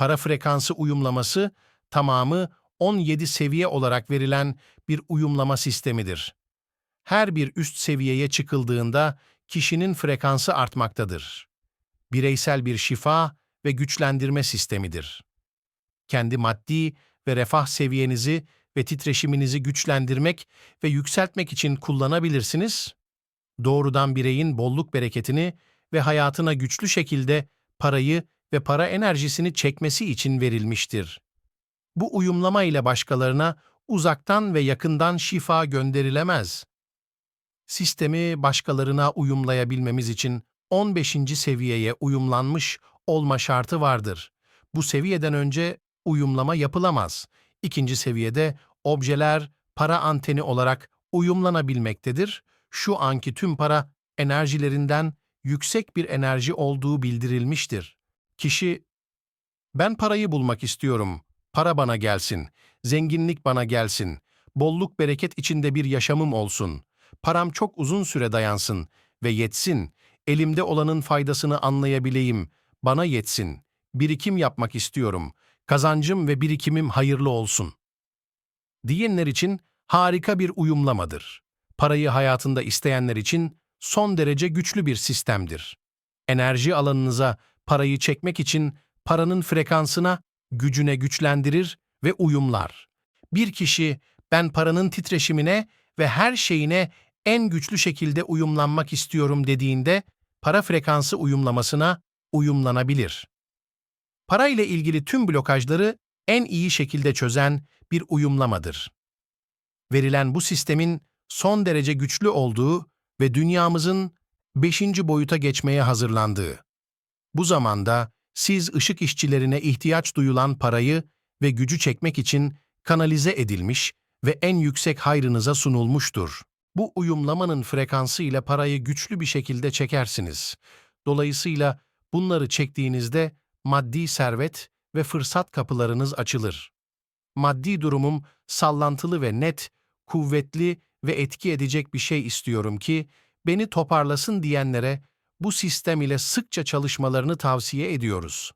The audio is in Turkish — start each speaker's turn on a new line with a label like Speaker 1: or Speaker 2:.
Speaker 1: Para frekansı uyumlaması tamamı 17 seviye olarak verilen bir uyumlama sistemidir. Her bir üst seviyeye çıkıldığında kişinin frekansı artmaktadır. Bireysel bir şifa ve güçlendirme sistemidir. Kendi maddi ve refah seviyenizi ve titreşiminizi güçlendirmek ve yükseltmek için kullanabilirsiniz. Doğrudan bireyin bolluk bereketini ve hayatına güçlü şekilde parayı ve para enerjisini çekmesi için verilmiştir. Bu uyumlama ile başkalarına uzaktan ve yakından şifa gönderilemez. Sistemi başkalarına uyumlayabilmemiz için 15. seviyeye uyumlanmış olma şartı vardır. Bu seviyeden önce uyumlama yapılamaz. İkinci seviyede objeler para anteni olarak uyumlanabilmektedir. Şu anki tüm para enerjilerinden yüksek bir enerji olduğu bildirilmiştir. Kişi, ben parayı bulmak istiyorum, para bana gelsin, zenginlik bana gelsin, bolluk bereket içinde bir yaşamım olsun, param çok uzun süre dayansın ve yetsin, elimde olanın faydasını anlayabileyim, bana yetsin, birikim yapmak istiyorum, kazancım ve birikimim hayırlı olsun. Diyenler için harika bir uyumlamadır. Parayı hayatında isteyenler için son derece güçlü bir sistemdir. Enerji alanınıza parayı çekmek için paranın frekansına, gücüne güçlendirir ve uyumlar. Bir kişi ben paranın titreşimine ve her şeyine en güçlü şekilde uyumlanmak istiyorum dediğinde para frekansı uyumlamasına uyumlanabilir. Para ile ilgili tüm blokajları en iyi şekilde çözen bir uyumlamadır. Verilen bu sistemin son derece güçlü olduğu ve dünyamızın beşinci boyuta geçmeye hazırlandığı. Bu zamanda siz ışık işçilerine ihtiyaç duyulan parayı ve gücü çekmek için kanalize edilmiş ve en yüksek hayrınıza sunulmuştur. Bu uyumlamanın frekansı ile parayı güçlü bir şekilde çekersiniz. Dolayısıyla bunları çektiğinizde maddi servet ve fırsat kapılarınız açılır. Maddi durumum sallantılı ve net, kuvvetli ve etki edecek bir şey istiyorum ki beni toparlasın diyenlere bu sistem ile sıkça çalışmalarını tavsiye ediyoruz.